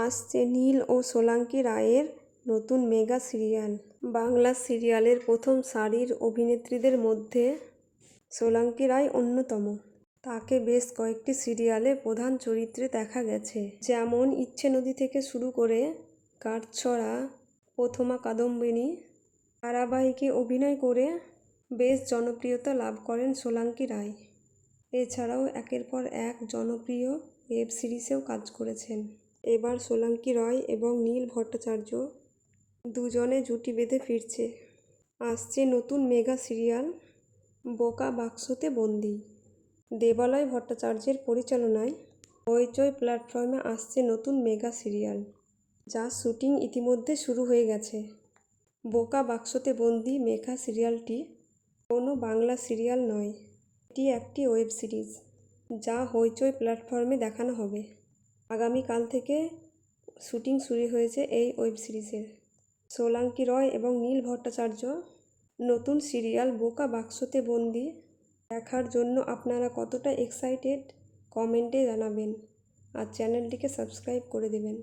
আসছে নীল ও সোলাঙ্কি রায়ের নতুন মেগা সিরিয়াল। বাংলা সিরিয়ালের প্রথম সারির অভিনেত্রীদের মধ্যে সোলাঙ্কি রায় অন্যতম। তাকে বেশ কয়েকটি সিরিয়ালে প্রধান চরিত্রে দেখা গেছে। যেমন, ইচ্ছে নদী থেকে শুরু করে কাঠছড়া, প্রথমা কাদম্বিনী, ধারাবাহিকে অভিনয় করে বেশ জনপ্রিয়তা লাভ করেন সোলাঙ্কি রায়। এছাড়াও একের পর এক জনপ্রিয় ওয়েব সিরিজেও কাজ করেছেন। এবার সোলাঙ্কি রয় এবং নীল ভট্টাচার্য দুজনে জুটি বেঁধে ফিরছে। আসছে নতুন মেগা সিরিয়াল, বোকা বাক্সতে বন্দি। দেবালয় ভট্টাচার্যের পরিচালনায় হইচই প্ল্যাটফর্মে আসছে নতুন মেগা সিরিয়াল যার শুটিং ইতিমধ্যে শুরু হয়ে গেছে। বোকা বাক্সতে বন্দি মেঘা সিরিয়ালটি কোনো বাংলা সিরিয়াল নয়, এটি একটি ওয়েব সিরিজ, যা হইচই প্ল্যাটফর্মে দেখানো হবে। আগামীকাল থেকে শুটিং শুরু হয়েছে এই ওয়েব সিরিজের। সোলাঙ্কি রয় এবং নীল ভট্টাচার্য নতুন সিরিয়াল বোকা বাক্সতে বন্দি দেখার জন্য আপনারা কতটা এক্সাইটেড কমেন্টে জানাবেন। আর চ্যানেলটিকে সাবস্ক্রাইব করে দেবেন।